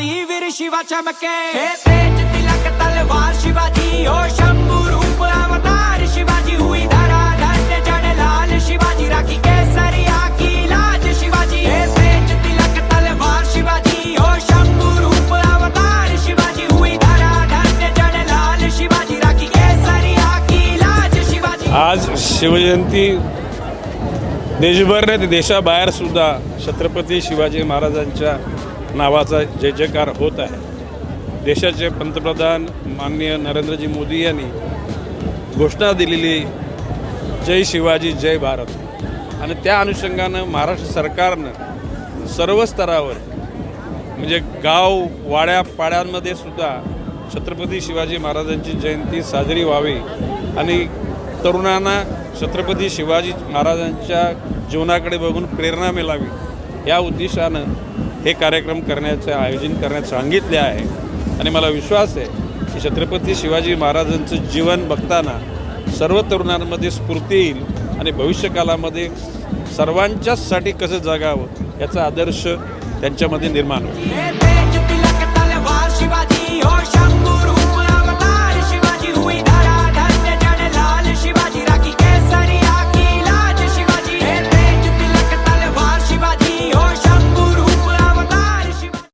छाती वीर शिवा चमके. हे तेज तिलक तलवार शिवाजी ओ शंभू रूप अवतार शिवाजी हुई धरा धन्य जन लाल शिवाजी राखी केसरिया की लाज शिवाजी. हे तेज तिलक तलवार शिवाजी ओ शंभू रूप अवतार शिवाजी हुई धरा धन्य जन लाल शिवाजी राखी केसरिया की लाज शिवाजी. आज शिवजयंती देशभर नाही देशाबाहेर सुद्धा छत्रपती शिवाजी महाराजांच्या नावाचा जय जयकार होत आहे. देशाचे पंतप्रधान माननीय नरेंद्रजी मोदी यांनी घोषणा दिलेली जय शिवाजी जय भारत. आणि त्या अनुषंगानं महाराष्ट्र सरकारनं सर्व स्तरावर म्हणजे गाव वाड्या पाड्यांमध्ये सुद्धा छत्रपती शिवाजी महाराजांची जयंती साजरी व्हावी आणि तरुणांना छत्रपती शिवाजी महाराजांच्या जीवनाकडे बघून प्रेरणा मिळावी या उद्देशानं हे कार्यक्रम करण्याचं आयोजन करण्यात सांगितले आहे. आणि मला विश्वास आहे की छत्रपती शिवाजी महाराजांचं जीवन बघताना सर्व तरुणांमध्ये स्फूर्ती येईल आणि भविष्यकालामध्ये सर्वांच्याचसाठी कसं जगावं याचा आदर्श त्यांच्यामध्ये निर्माण होईल.